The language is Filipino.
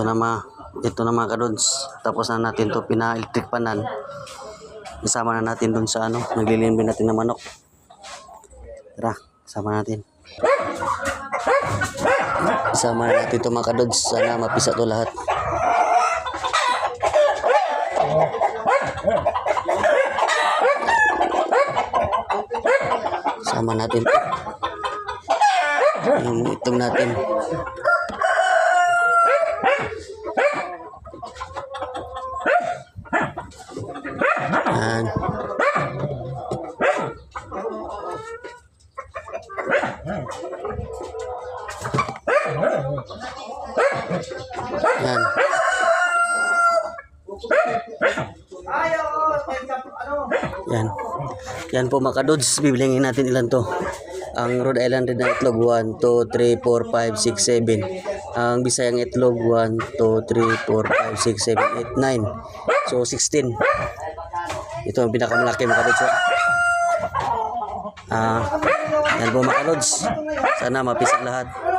ito na mga ito na mga kadods tapos na natin to pina-electric panan isama na natin dun sa ano naglilimbin natin ng manok. Tara isama natin. Isama na natin to mga kadods sana mapisa to lahat. Sama natin. Yung itong natin Yan. Yan. Yan. Yan po mga kadods. Bibilangin natin ilan to. Ang Rhode Island Red itlog 1, 2, 3, 4, 5, 6, 7. Ang Bisayang itlog 1, 2, 3, 4, 5, 6, 7, 8, 9. So 16. Ito ang pinakamalaki mga kadods. Ah, yan po mga kadods. Sana mapisa lahat.